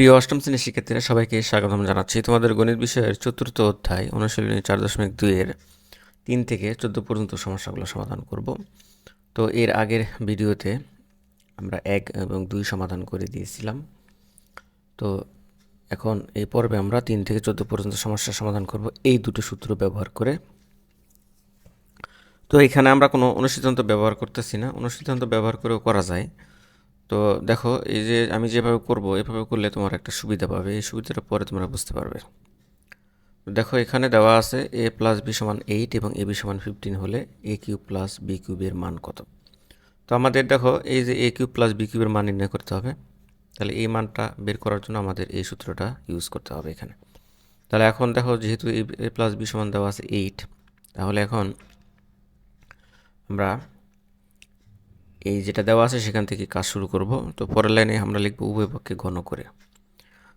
প্রিয় অষ্টম শ্রেণির শিক্ষার্থীরা, সবাইকে স্বাগতম জানাচ্ছি। তোমাদের গণিত বিষয়ের চতুর্থ অধ্যায় অনুশীলনী চার দশমিক দুইয়ের তিন থেকে চোদ্দ পর্যন্ত সমস্যাগুলো সমাধান করব। তো এর আগের ভিডিওতে আমরা এক এবং দুই সমাধান করে দিয়েছিলাম। তো এখন এই পর্বে আমরা তিন থেকে চোদ্দ পর্যন্ত সমস্যার সমাধান করব। এই দুটো সূত্র ব্যবহার করে। তো এখানে আমরা কোনো অনুসিদ্ধান্ত ব্যবহার করতেছি না। অনুসিদ্ধান্ত ব্যবহার করেও করা যায়। তো দেখো, এই যে আমি যেভাবে করব, এভাবে করলে তোমার একটা সুবিধা পাবে। এই সুবিধাটা পরে তোমরা বুঝতে পারবে। দেখো, এখানে দেওয়া আছে এ প্লাস বি সমান এইট এবং এ বি সমান ফিফটিন হলে এ কিউব প্লাস বি কিউবের মান কত? তো আমাদের দেখো, এই যে এ কিউব প্লাস বি কিউবের মান নির্ণয় করতে হবে। তাহলে এই মানটা বের করার জন্য আমাদের এই সূত্রটা ইউজ করতে হবে এখানে। তাহলে এখন দেখো, যেহেতু এ প্লাস বি সমান দেওয়া আছে এইট তাহলে এখন আমরা এই যেটা দেওয়া আছে সেখান থেকে কাজ শুরু করব। তো পরের লাইনে আমরা লিখব উভয় পক্ষে ঘন করে।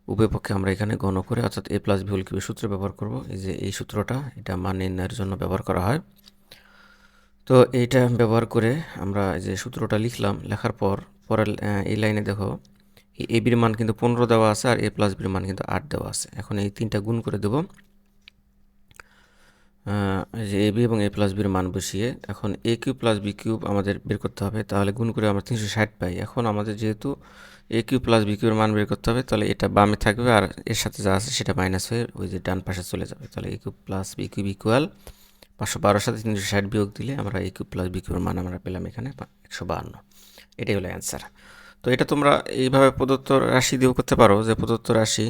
উভয় পক্ষে আমরা এখানে ঘন করে অর্থাৎ এ প্লাস বি হোল কিউবের সূত্র ব্যবহার করব। এই যে এই সূত্রটা, এটা মান নির্ণয়ের জন্য ব্যবহার করা হয়। তো এইটা ব্যবহার করে আমরা এই যে সূত্রটা লিখলাম, লেখার পর পরের এই লাইনে দেখো এ বির মান কিন্তু পনেরো দেওয়া আছে আর এ প্লাস বির মান কিন্তু আট দেওয়া আছে। এখন এই তিনটা গুণ করে দেবো। যে এ বি এবং এ প্লাস বির মান বসিয়ে এখন A cube plus B cube আমাদের বের করতে হবে, তাহলে গুণ করে আমরা তিনশো ষাট পাই। এখন আমাদের যেহেতু এ কিউব প্লাস বি কিউবের মান বের করতে হবে, তাহলে এটা বামে থাকবে আর এর সাথে যা আছে সেটা মাইনাস হয়ে ওই যে ডান পাশে চলে যাবে। তাহলে A cube plus B cube equal পাঁচশো বারোর সাথে তিনশো ষাট বিয়োগ দিলে আমরা এ কিউব প্লাস বি কিউবের মান আমরা পেলাম এখানে একশো বাহান্ন। এটাই হলো অ্যান্সার তো এটা তোমরা এইভাবে প্রদত্ত রাশি দিয়েও করতে পারো যে প্রদত্ত রাশি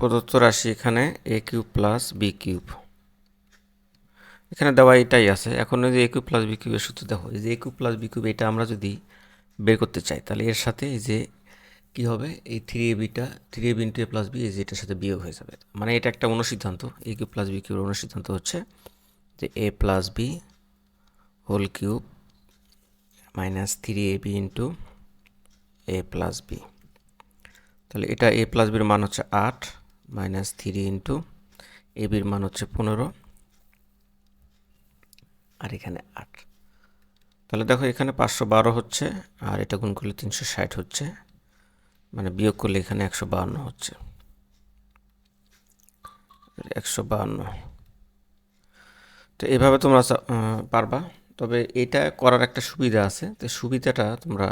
প্রদত্ত রাশি এখানে A cube plus B cube. এখানে দেওয়া এটাই আছে। এখন যদি এ কিউব প্লাস বি কিউবের সূত্র দেখো। এই যে A cube plus B cube, এটা আমরা যদি বের করতে চাই, তাহলে এর সাথে এই যে কী হবে? এই three A beta three A B into A plus B এই যে এটার সাথে বিয়োগ হয়ে যাবে। মানে এটা একটা অনুসিদ্ধান্ত। এ কিউব প্লাস বি কিউবের অনুসিদ্ধান্ত হচ্ছে যে A plus B whole cube minus three A B into A plus B তাহলে এটা এ প্লাস বির মান হচ্ছে আট। মাইনাস থ্রি ইন্টু এ বির মান হচ্ছে পনেরো। আর এখানে আট। তাহলে দেখো এখানে পাঁচশো বারো হচ্ছে, আর এটা গুণ করলে তিনশো ষাট হচ্ছে। মানে বিয়োগ করলে এখানে একশো বাহান্ন হচ্ছে। একশো বাহান্ন। তো এভাবে তোমরা পারবা। তবে এটা করার একটা সুবিধা আছে। তো সুবিধাটা তোমরা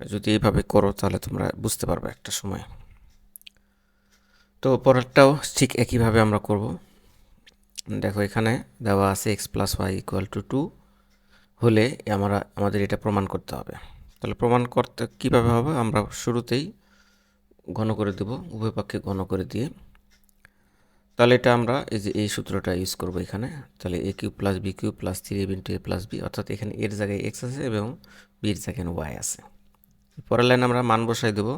যদি এইভাবে করো, তাহলে তোমরা বুঝতে পারবে একটা সময়। তো পরেরটাও ঠিক একইভাবে আমরা করব। দেখো এখানে দেওয়া আছে X plus Y equal to two হলে আমরা, আমাদের এটা প্রমাণ করতে হবে। তাহলে প্রমাণ করতে কীভাবে হবে? আমরা শুরুতেই ঘন করে দেব, উভয় পক্ষে ঘন করে দিয়ে। তাহলে এটা আমরা এই যে এই সূত্রটা ইউজ করব এখানে। তাহলে A cube plus B cube plus three into A plus B অর্থাৎ এখানে এর জায়গায় এক্স আছে এবং বির জায়গায় ওয়াই আছে। পরের লাইনে আমরা মান বসাই দেবো।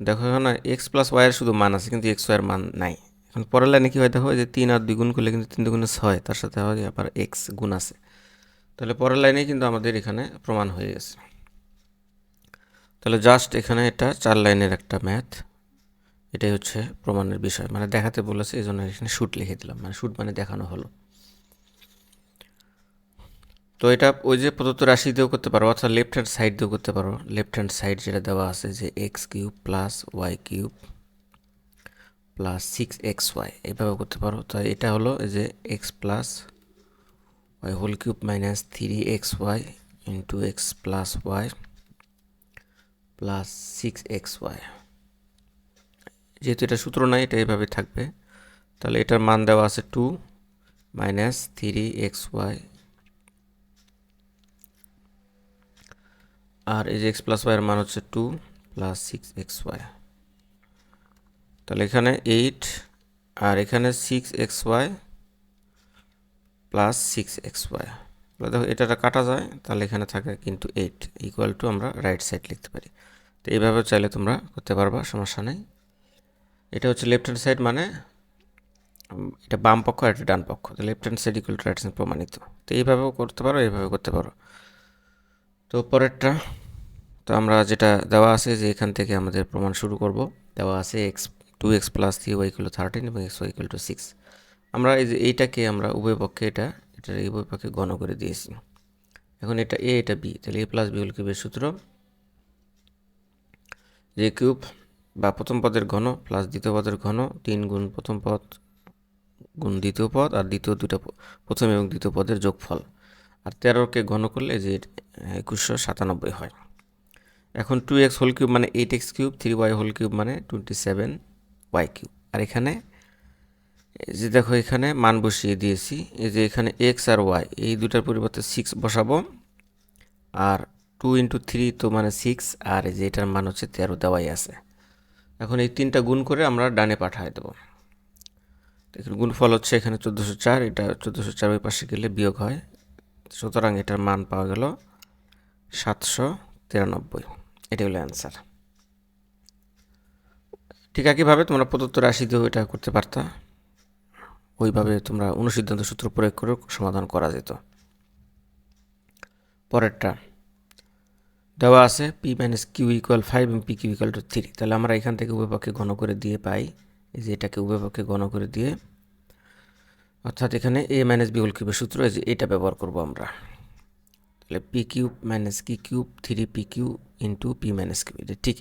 দেখো এখানে এক্স প্লাস ওয়াইয়ের শুধু মান আছে, কিন্তু এক্স ওয়াইয়ের মান নাই। এখন পরের লাইনে কী হয়, দেখো যে তিন আর দুই গুণ করলে কিন্তু তিন দুগুণে ছয়, তার সাথে হয় আবার এক্স গুণ আছে। তাহলে পরের লাইনে কিন্তু আমাদের এখানে প্রমাণ হয়ে গেছে। তাহলে জাস্ট এখানে এটা চার লাইনের একটা ম্যাথ এটাই হচ্ছে প্রমাণের বিষয়। মানে দেখাতে বলেছে এই জন্য এখানে শ্যুট লিখে দিলাম। মানে শ্যুট মানে দেখানো হলো। তো এটা ওই যে প্রদত্ত রাশি দিয়েও করতে পারো, অর্থাৎ লেফট হ্যান্ড সাইড দিয়েও করতে পারো। লেফট হ্যান্ড সাইড যেটা দেওয়া আছে যে X cube plus Y cube plus six X Y এভাবে করতে পারো। তো এটা হলো যে X plus Y whole cube minus three X Y into X plus Y plus six X Y যেহেতু এটা সূত্র নাই, এটা এভাবে থাকবে। তাহলে এটার মান দেওয়া আছে two minus three X Y আর এই যে এক্স প্লাস ওয়াইয়ের মান হচ্ছে two plus six X Y তাহলে এখানে এইট আর এখানে six X Y plus six X Y তাহলে দেখো এটা কাটা যায়, তাহলে এখানে থাকে কিন্তু এইট ইকুয়াল টু আমরা রাইট সাইড লিখতে পারি। তো এইভাবে চাইলে তোমরা করতে পারবা, সমস্যা নেই। এটা হচ্ছে লেফট হ্যান্ড সাইড মানে এটা বাম পক্ষ আর এটা ডান পক্ষ। তো left hand side equal to right side প্রমাণিত। তো এইভাবেও করতে পারো এইভাবে করতে পারো। তো পরেরটা, তো আমরা যেটা দেওয়া আছে যে এখান থেকে আমাদের প্রমাণ শুরু করব। দেওয়া আছে X two X plus three Y equal thirteen এবং এক্স ওয়াই টু সিক্স আমরা এই যে এইটাকে আমরা উভয় পক্ষে এটা এটা এই উভয় পক্ষে গণ করে দিয়েছি। এখন এটা এ এটা বি তাহলে এ প্লাস বি হল কিউবের সূত্র। যে কিউব বা প্রথম পদের ঘন প্লাস দ্বিতীয় পদের ঘন, তিন গুণ প্রথম পদ, গুণ দ্বিতীয় পদ, আর দ্বিতীয় দুটো প্রথম এবং দ্বিতীয় পদের যোগফল। আর তেরোকে ঘন করলে যে একুশশো সাতানব্বই হয়। এখন টু এক্স হোল কিউব মানে eight X cube three Y whole cube মানে টোয়েন্টি সেভেন ওয়াই কিউব আর এখানে যে দেখো এখানে মান বসিয়ে দিয়েছি, এই যে এখানে এক্স আর ওয়াই এই দুটার পরিবর্তে সিক্স বসাবো। আর টু ইন্টু থ্রি তো মানে সিক্স আর এই যে এটার মান হচ্ছে তেরো, দেওয়াই আছে। এখন এই তিনটা গুণ করে আমরা ডানে পাঠায় দেবো। দেখুন, গুণফল হচ্ছে এখানে চোদ্দোশো চার, এটা চোদ্দোশো চার ওই পাশে গেলে বিয়োগ হয়। সুতরাং এটার মান পাওয়া গেল সাতশো তিরানব্বই। এটা হলো অ্যান্সার ঠিক একইভাবে তোমরা প্রদত্ত রাশি দিয়েও এটা করতে পারতা। ওইভাবে তোমরা অনুসিদ্ধান্ত সূত্র প্রয়োগ করে সমাধান করা যেত। পরেরটা, দেওয়া আছে P minus Q equal five এবং P Q equal to three তাহলে আমরা এখান থেকে উভয় পক্ষে ঘন করে দিয়ে পাই। যে এটাকে উভয় পক্ষে ঘন করে দিয়ে অর্থাৎ এখানে এ মাইনাস বি হোল কিউবের সূত্র যে এটা ব্যবহার করব আমরা। তাহলে P cube minus Q cube three P Q into P minus Q এটা ঠিক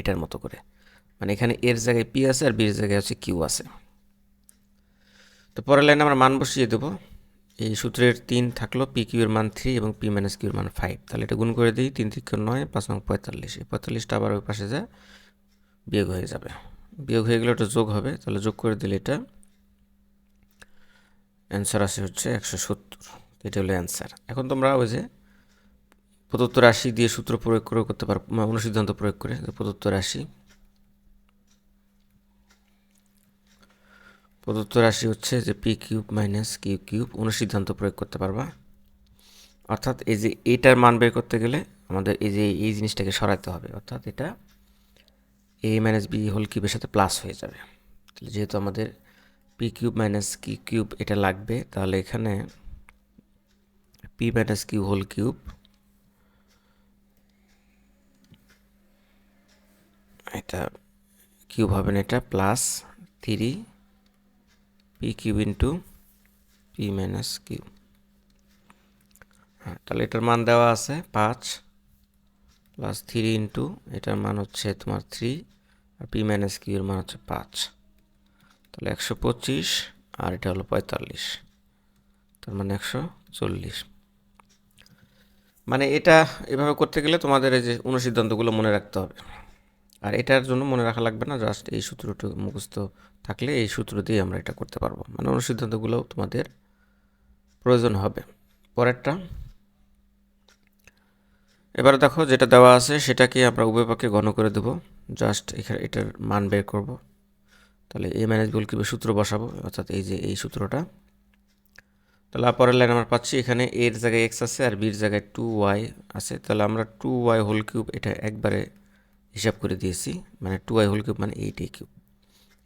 এটার মতো করে। মানে এখানে এর জায়গায় পি আছে আর বির জায়গায় হচ্ছে কিউ আছে। তো পরের লাইনে আমরা মান বসিয়ে দেবো। এই সূত্রের তিন থাকল পি কিউর মান থ্রি এবং পি মাইনাস কিউ এর মান ফাইভ তাহলে এটা গুণ করে দিই, তিন থেকে নয়, পাঁচ নং পঁয়তাল্লিশ। এই পঁয়তাল্লিশটা আবার ওই পাশে যা বিয়োগ হয়ে যাবে। বিয়োগ হয়ে গেলে ওটা যোগ হবে, তাহলে যোগ করে দিলে এটা অ্যান্সার আসে হচ্ছে একশো সত্তর। এটা হলো অ্যান্সার এখন তোমরা ওই যে প্রদত্ত রাশি দিয়ে সূত্র প্রয়োগ করে করতে পারো অনুসিদ্ধান্ত প্রয়োগ করে প্রদত্ত রাশি। প্রদত্ত রাশি হচ্ছে যে P cube minus Q cube অনুসিদ্ধান্ত প্রয়োগ করতে পারবা। অর্থাৎ এই যে এইটার মান বের করতে গেলে আমাদের এই যে এই জিনিসটাকে সরাতে হবে। অর্থাৎ এটা এ মাইনাস বি হোল কিউবের সাথে প্লাস হয়ে যাবে। যেহেতু আমাদের P cube minus Q cube এটা লাগবে। তাহলে এখানে P minus Q whole cube এটা কিউব হবে না এটা plus three P cube into P minus Q হ্যাঁ তাহলে এটার মান দেওয়া আছে পাঁচ প্লাস থ্রি ইন্টু এটার মান হচ্ছে তোমার থ্রি আর পি মাইনাস কিউ এর মান হচ্ছে পাঁচ। তাহলে একশো পঁচিশ আর এটা হলো পঁয়তাল্লিশ। তার মানে একশো চল্লিশ। মানে এটা এভাবে করতে গেলে তোমাদের এই যে অনুসিদ্ধান্তগুলো মনে রাখতে হবে। আর এটার জন্য মনে রাখা লাগবে না জাস্ট এই সূত্রটা মুখস্থ থাকলে এই সূত্র দিয়ে আমরা এটা করতে পারব। মানে অনুসিদ্ধান্তগুলোও তোমাদের প্রয়োজন হবে। পরেরটা, এবারে দেখো যেটা দেওয়া আছে সেটাকে আমরা উভয় পক্ষে ঘন করে দেবো। জাস্ট এখানে এটার মান বের করব। তাহলে এ ম্যানেজ বল কীভাবে সূত্র বসাবো? অর্থাৎ এই যে এই সূত্রটা। তাহলে পরের লাইন আমরা পাচ্ছি, এখানে এর জায়গায় এক্স আছে আর বির জায়গায় টু ওয়াই আছে। তাহলে আমরা টু ওয়াই হোল কিউব এটা একবারে হিসাব করে দিয়েছি। মানে টু ওয়াই হোল কিউব মানে এইট এ কিউব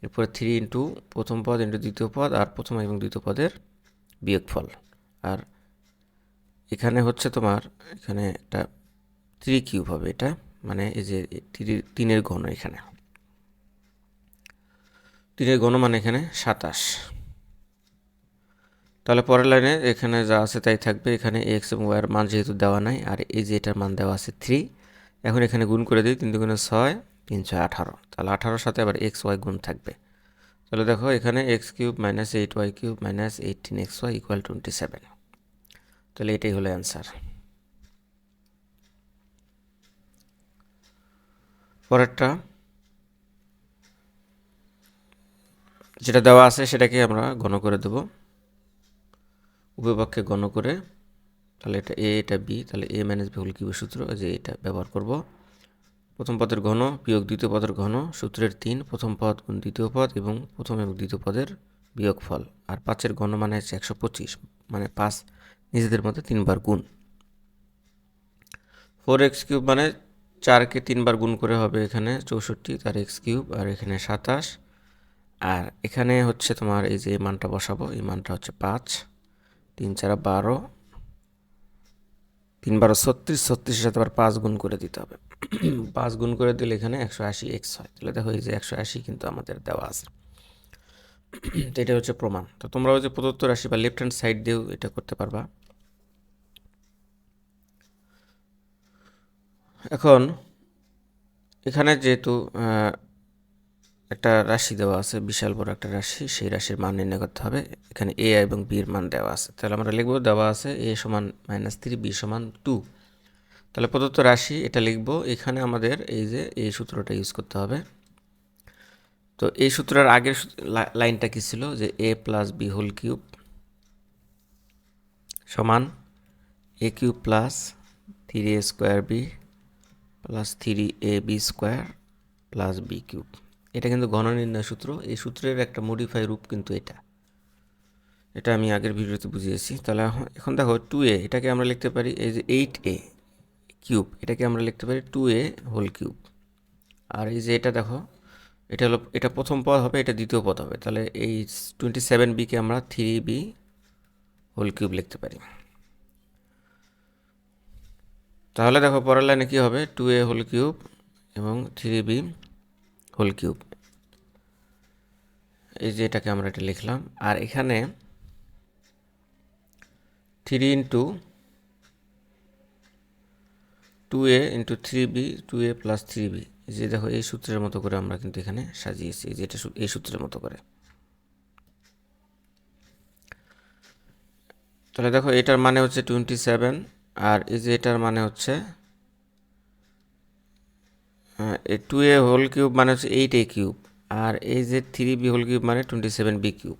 এরপরে থ্রি ইন্টু প্রথম পদ ইন্টু দ্বিতীয় পদ আর প্রথম এবং দ্বিতীয় পদের বিয়োগফল। আর এখানে হচ্ছে তোমার, এখানে একটা থ্রি কিউব হবে এটা। মানে এই যে তিরি- তিনের ঘন এখানে। তিনের ঘন মানে এখানে সাতাশ। তাহলে পরের লাইনে এখানে যা আছে তাই থাকবে। এখানে এক্স এবং ওয়াইয়ের মান যেহেতু দেওয়া নাই, আর এই যে এটার মান দেওয়া আছে থ্রি এখন এখানে গুণ করে দিই তিন দুগুণে ছয় তিন ছয় আঠারো। তাহলে আঠারোর সাথে আবার এক্স ওয়াই গুণ থাকবে। তাহলে দেখো এখানে X cube minus eight Y cube minus eighteen X Y equal twenty seven তাহলে এটাই হলো অ্যান্সার পরেরটা যেটা দেওয়া আছে সেটাকে আমরা ঘন করে দেব। উভয় পক্ষে ঘন করে, তাহলে এটা এ এটা বি তাহলে এ মাইনাস বি হোল কিউবের সূত্র যে এটা ব্যবহার করব। প্রথম পদের ঘন বিয়োগ দ্বিতীয় পদের ঘন, সূত্রের তিন, প্রথম পদ গুণ দ্বিতীয় পদ এবং প্রথম এবং দ্বিতীয় পদের বিয়োগফল। আর পাঁচের ঘন মানে হচ্ছে একশো পঁচিশ মানে পাঁচ নিজেদের মধ্যে তিনবার গুণ। ফোর এক্স কিউব মানে চারকে তিনবার গুণ করে হবে এখানে চৌষট্টি, তার এক্স কিউব, আর এখানে সাতাশ। আর এখানে হচ্ছে তোমার এই যে মানটা বসাবো, এই মানটা হচ্ছে পাঁচ, তিন চারা বারো, তিন বারো ছত্রিশ ছত্রিশের সাথে আবার পাঁচ গুণ করে দিতে হবে। পাঁচ গুণ করে দিলে এখানে একশো আশি এক্স হয়, তাহলে দেখো এই যে একশো আশি কিন্তু আমাদের দেওয়া আছে। তো এটা হচ্ছে প্রমাণ। তো তোমরা ওই যে প্রদত্ত রাশি বা লেফট হ্যান্ড সাইড দিয়েও এটা করতে পারবা। এখন এখানে যেহেতু একটা রাশি দেওয়া আছে, বিশাল বড় একটা রাশি, সেই রাশির মান নির্ণয় করতে হবে। এখানে এ এবং বি এর মান দেওয়া আছে। তাহলে আমরা লিখব দেওয়া আছে এ সমান মাইনাস থ্রি বি সমান টু তাহলে প্রদত্ত রাশি এটা লিখব, এখানে আমাদের এই যে এই সূত্রটা ইউজ করতে হবে। তো এই সূত্রের আগের লাইনটা কি ছিল? যে A plus B whole cube সমান A cube plus three A square B plus three A B square plus B cube এটা কিন্তু ঘন নির্ণয় সূত্র। এই সূত্রের একটা মডিফাই রূপ কিন্তু এটা। এটা আমি আগের ভিডিওতে বুঝিয়েছি। তাহলে এখন- দেখো টু এ এটাকে আমরা লিখতে পারি এই যে এইট এ কিউব এটাকে আমরা লিখতে পারি টু এ হোল কিউব আর এই যে এটা দেখো, এটা হলো, এটা প্রথম পদ হবে, এটা দ্বিতীয় পদ হবে। তাহলে এই টোয়েন্টি সেভেন বিকে আমরা থ্রি বি হোল কিউব লিখতে পারি। তাহলে দেখো পরের লাইনে কী হবে? টু এ হোল কিউব এবং থ্রি বি হোল কিউব। এই যে এটাকে আমরা এটা লিখলাম। আর এখানে three into two A into three B, two A plus three B. যে দেখো, এই সূত্রের মতো করে আমরা কিন্তু এখানে সাজিয়েছি। যে এটা এই সূত্রের মতো করে। তাহলে দেখো, এটার মানে হচ্ছে টোয়েন্টি সেভেন আর এই যে এটার মানে হচ্ছে টু এ হোল কিউব মানে হচ্ছে এইট এ কিউব আর এই যে থ্রি বি হোল কিউব মানে টোয়েন্টি সেভেন বি কিউব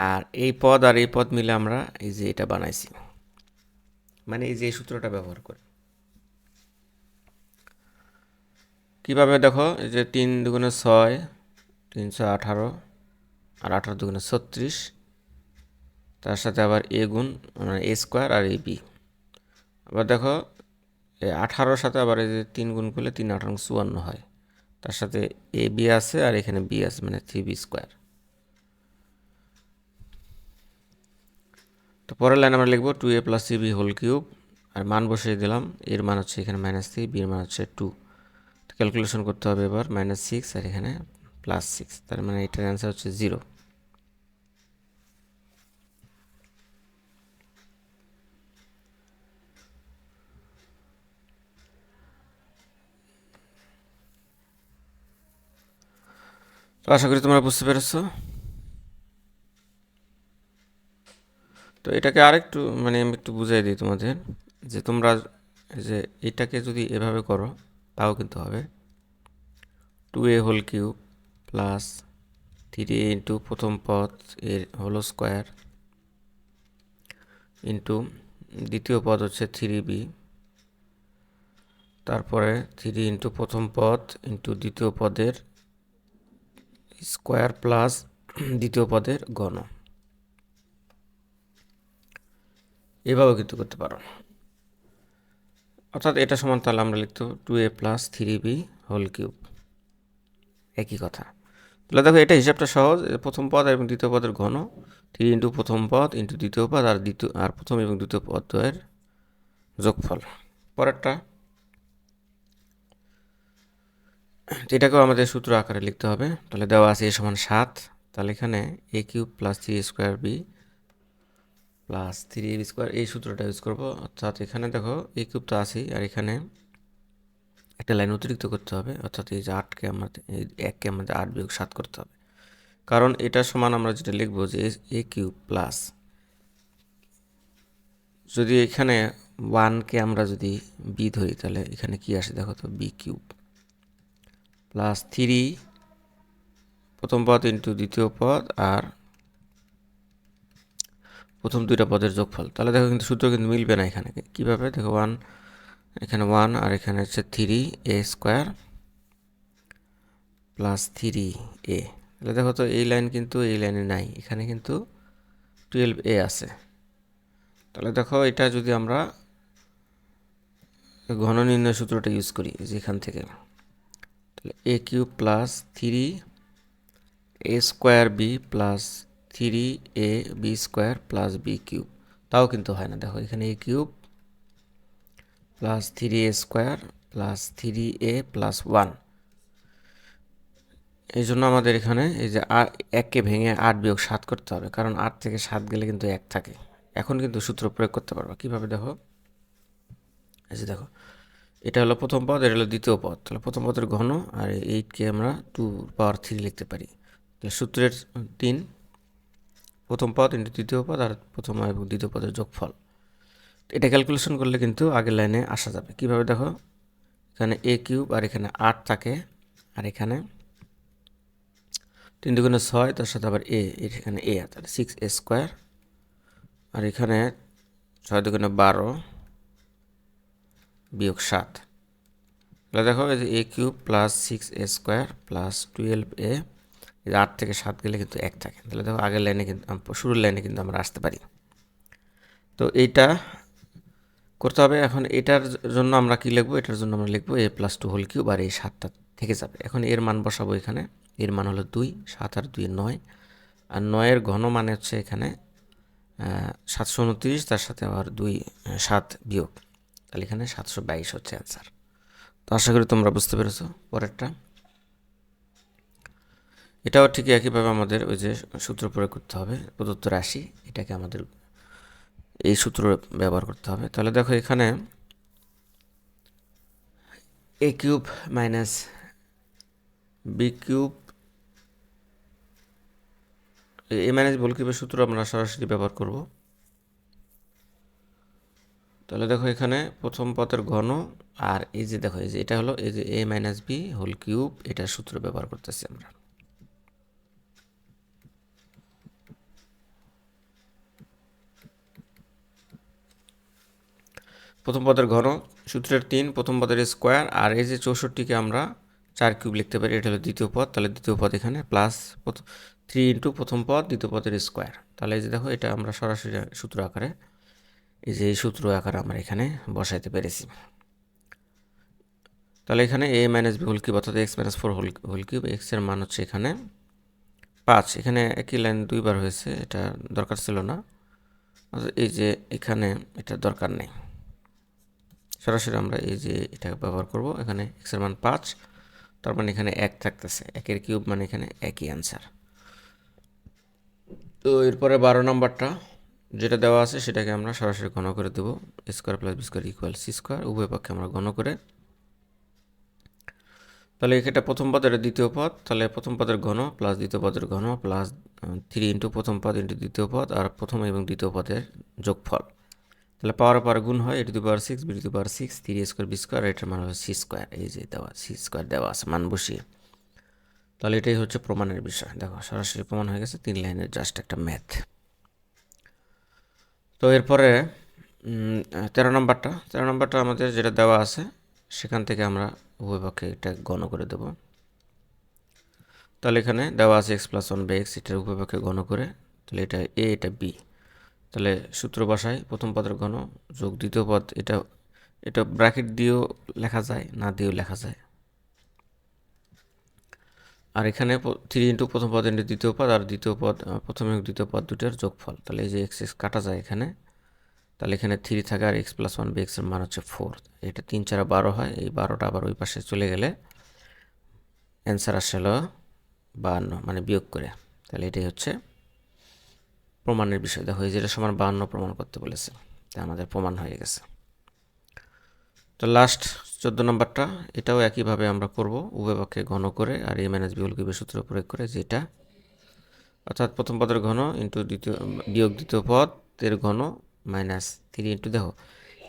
আর এই পদ আর এই পদ মিলে আমরা এই যে এটা বানাইছি। মানে এই যে এই সূত্রটা ব্যবহার করে। কীভাবে দেখো, এই যে তিন দুগুণে ছয়, তিনশো আঠারো আর আঠারো দুগুণে ছত্রিশ, তার সাথে আবার এ গুণ মানে এ স্কোয়ার আর এ বি আবার দেখো আঠারোর সাথে আবার এই যে তিন গুণ করলে তিন আঠারো চুয়ান্ন হয়। তার সাথে এ বি আছে আর এখানে বি আছে মানে থ্রি বি স্কোয়ার। তো পরের লাইন আমরা লিখব two A plus C B whole cube, আর মান বসিয়ে দিলাম, এর মান হচ্ছে এখানে মাইনাস থ্রি বির মান হচ্ছে টু। ক্যালকুলেশন করতে হবে এবার, মাইনাস সিক্স, আর এখানে প্লাস সিক্স, তার মানে এটার অ্যান্সার হচ্ছে জিরো। তো আশা করি তোমরা বুঝতে পেরেছ। তো এটাকে আরেকটু মানে আমি একটু বুঝাই দিই তোমাদের, যে তোমরা যে এটাকে যদি এভাবে করো, তাও কিন্তু হবে। Two A whole cube plus three into প্রথম পদ এর হোল স্কোয়ার ইন্টু দ্বিতীয় পদ হচ্ছে থ্রি বি তারপরে থ্রি ইন্টু প্রথম পদ ইন্টু দ্বিতীয় পদের স্কোয়ার প্লাস দ্বিতীয় পদের ঘন। এভাবেও কিন্তু করতে পারো। অর্থাৎ এটা সমান তাহলে আমরা লিখতে two A plus three B whole cube একই কথা। তাহলে দেখো এটা হিসাবটা সহজ প্রথম পদ এবং দ্বিতীয় পদের ঘন। থ্রি ইন্টু প্রথম পদ ইন্টু দ্বিতীয় পদ আর দ্বিতীয়, আর প্রথম এবং দ্বিতীয় পদের যোগফল। পরেরটা এটাকেও আমাদের সূত্র আকারে লিখতে হবে। তাহলে দেওয়া আছে এ সমান সাত। তাহলে এখানে A cube plus three square B plus three B square, এই সূত্রটা ইউজ করব। অর্থাৎ এখানে দেখো এ কিউব তো আছেই, আর এখানে একটা লাইন অতিরিক্ত করতে হবে। অর্থাৎ এই যে আটকে আমাদের, এই এককে আমাদের আট বিয়োগ সাত করতে হবে। কারণ এটা সমান আমরা যেটা লিখব যে এ কিউব প্লাস, যদি এখানে ওয়ানকে আমরা যদি বি ধরি, তাহলে এখানে কি আসে দেখো তো? B cube. প্লাস থ্রি প্রথম পদ ইন্টু দ্বিতীয় পদ আর প্রথম দুইটা পদের যোগফল। তাহলে দেখো কিন্তু সূত্র কিন্তু মিলবে না এখানে। কীভাবে? দেখো ওয়ান এখানে ওয়ান আর এখানে হচ্ছে three A square plus three A তাহলে দেখো তো এই লাইন কিন্তু এই লাইনে নাই। এখানে কিন্তু টুয়েলভ এ আছে। তাহলে দেখো এটা যদি আমরা ঘন নির্ণয় সূত্রটা ইউজ করি, যেখান থেকে A cube plus three A square B plus three A B square plus B cube তাও কিন্তু হয় না। দেখো, এখানে A cube plus three A square plus three A plus one এই জন্য আমাদের এখানে এই যে এককে ভেঙে আট বিয়োগ সাত করতে হবে। কারণ আট থেকে সাত গেলে কিন্তু এক থাকে। এখন কিন্তু সূত্র প্রয়োগ করতে পারব। কীভাবে দেখো? এই যে দেখো এটা হলো প্রথম পদ, এটা হলো দ্বিতীয় পদ। তাহলে প্রথম পদের ঘন আর এইটকে আমরা টু পাওয়ার থ্রি লিখতে পারি। তাহলে সূত্রের তিন, প্রথম পদ ইন্টু দ্বিতীয় পদ আর প্রথম এবং দ্বিতীয় পদের যোগফল। এটা ক্যালকুলেশন করলে কিন্তু আগের লাইনে আসা যাবে। কীভাবে দেখো? এখানে এ কিউব আর এখানে আট থাকে আর এখানে তিন দুগুণে ছয়, তার সাথে আবার এ এখানে এ তাহলে সিক্স এ স্কোয়ার আর এখানে ছয় দুগুণে বারো বিয়োগ সাত তাহলে দেখো, এই যে A cube plus six A square plus twelve A আট থেকে সাত গেলে কিন্তু এক থাকে। তাহলে দেখো, আগের লাইনে কিন্তু শুরুর লাইনে কিন্তু আমরা আসতে পারি। তো এইটা করতে হবে। এখন এটার জন্য আমরা কি লিখব? এটার জন্য আমরা লিখব A plus two whole cube আর এই সাতটা থেকে যাবে। এখন এর মান বসাবো এখানে। এর মান হলো দুই, সাত আর দুই নয়। আর নয়ের ঘন মানে হচ্ছে এখানে সাতশো উনত্রিশ, তার সাথে আবার দুই সাত বিয়োগ। তাহলে এখানে সাতশো বাইশ হচ্ছে অ্যান্সার তো আশা করি তোমরা বুঝতে পেরেছ পরেরটা। এটাও ঠিক একইভাবে আমাদের ওই যে সূত্র প্রয়োগ করতে হবে, প্রদত্ত রাশি, এটাকে আমাদের এই সূত্র ব্যবহার করতে হবে। তাহলে দেখো এখানে A cube minus B cube A minus বল কিউবের সূত্র আমরা সরাসরি ব্যবহার করব। তাহলে দেখো এখানে প্রথম পথের ঘন আর এই যে দেখো, এই যে এটা হলো এই যে A minus B whole cube এটার সূত্র ব্যবহার করতেছি আমরা। প্রথম পদের ঘন, সূত্রের তিন, প্রথম পদের স্কোয়ার আর এই যে চৌষট্টিকে আমরা চার কিউব লিখতে পারি, এটা হলো দ্বিতীয় পদ, তাহলে দ্বিতীয় পদ এখানে প্লাস থ্রি ইন্টু প্রথম পদ, দ্বিতীয় পদের স্কোয়ার তাহলে এই যে দেখো, এটা আমরা সরাসরি সূত্র আকারে এই যে এই সূত্র আকার আমরা এখানে বসাইতে পেরেছি। তাহলে এখানে A minus B whole cube অর্থাৎ X minus four whole whole cube এক্সের মান হচ্ছে এখানে পাঁচ। এখানে একই লাইন দুইবার হয়েছে, এটা দরকার ছিল না। এই যে এখানে এটা দরকার নেই। সরাসরি আমরা এই যে এটা ব্যবহার করব, এখানে এক্সের মান পাঁচ, তার মানে এখানে এক থাকতেছে। একের কিউব মানে এখানে একই অ্যান্সার তো এরপরে বারো নম্বরটা যেটা দেওয়া আছে সেটাকে আমরা সরাসরি ঘন করে দেবো। Square plus B square equal C square উভয় পক্ষে আমরা ঘন করে। তাহলে এখানে প্রথম পদের দ্বিতীয় পদ, তাহলে প্রথম পদের ঘন প্লাস দ্বিতীয় পদের ঘন প্লাস থ্রি ইন্টু প্রথম পদ ইন্টু দ্বিতীয় পদ আর প্রথম এবং দ্বিতীয় পদের যোগফল। তাহলে পাওয়ার পাওয়ার গুণ হয় এটি two power six B two power six three square B square এটার মান হচ্ছে সি স্কোয়ার এই যে দেওয়া সি স্কোয়ার দেওয়া আছে, মান বসিয়ে। তাহলে এটাই হচ্ছে প্রমাণের বিষয়। দেখো, সরাসরি প্রমাণ হয়ে গেছে, তিন লাইনের জাস্ট একটা ম্যাথ তো এরপরে তেরো নম্বরটা তেরো নম্বরটা আমাদের যেটা দেওয়া আছে, সেখান থেকে আমরা উভয় পক্ষে এটা গণ করে দেব। তাহলে এখানে দেওয়া আছে X plus one by X এটার উভয় পক্ষে গণ করে, তাহলে এটা এ এটা বি তাহলে সূত্র বাসায় প্রথম পদের ঘন যোগ দ্বিতীয় পদ, এটা এটা ব্র্যাকেট দিয়েও লেখা যায়, না দিয়েও লেখা যায়। আর এখানে থ্রি ইন্টু প্রথম পদ ইন্টু দ্বিতীয় পদ আর দ্বিতীয় পদ প্রথম এবং দ্বিতীয় পদ দুটোর যোগফল। তাহলে এই যে এক্স এক্স কাটা যায় এখানে, তাহলে এখানে থ্রি থাকে আর এক্স প্লাস ওয়ান বি এক্সের মান হচ্ছে ফোর এটা তিন চার বারো হয়, এই বারোটা আবার ওই পাশে চলে গেলে অ্যান্সার আসলে বাহান্ন মানে বিয়োগ করে। তাহলে এটাই হচ্ছে প্রমাণের বিষয়। দেখো এই যেটা সমান বাহান্ন প্রমাণ করতে বলেছে। তাই আমাদের প্রমাণ হয়ে গেছে। তো লাস্ট চোদ্দ নম্বরটা, এটাও একইভাবে আমরা করব উভয় পক্ষে ঘন করে আর এ মাইনাস বিহুল কিউবের সূত্র প্রয়োগ করে যেটা। অর্থাৎ প্রথম পদের ঘন ইন্টু দ্বিতীয়, বিয়োগ দ্বিতীয় পদের ঘন মাইনাস থ্রি ইন্টু দেখো,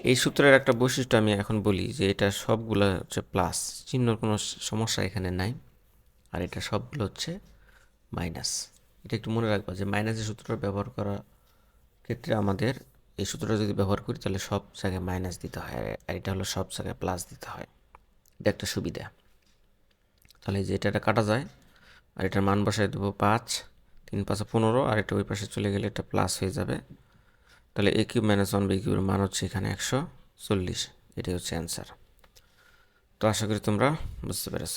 এই সূত্রের একটা বৈশিষ্ট্য আমি এখন বলি যে এটা সবগুলো হচ্ছে প্লাস চিহ্নর কোনো সমস্যা এখানে নাই, আর এটা সবগুলো হচ্ছে মাইনাস এটা একটু মনে রাখবা যে মাইনাসের সূত্রটা ব্যবহার করার ক্ষেত্রে আমাদের এই সূত্রটা যদি ব্যবহার করি, তাহলে সব জায়গায় মাইনাস দিতে হয়, আর এটা হলো সব জায়গায় প্লাস দিতে হয়। এটা একটা সুবিধা। তাহলে যে এটা কাটা যায়, আর এটার মান বসায় দেবো পাঁচ, তিন, পাঁচে, পনেরো, আর এটা ওই পাশে চলে গেলে এটা প্লাস হয়ে যাবে। তাহলে A cube minus one B কিউবের মান হচ্ছে এখানে একশো চল্লিশ। এটাই হচ্ছে অ্যান্সার তো আশা করি তোমরা বুঝতে পেরেছ।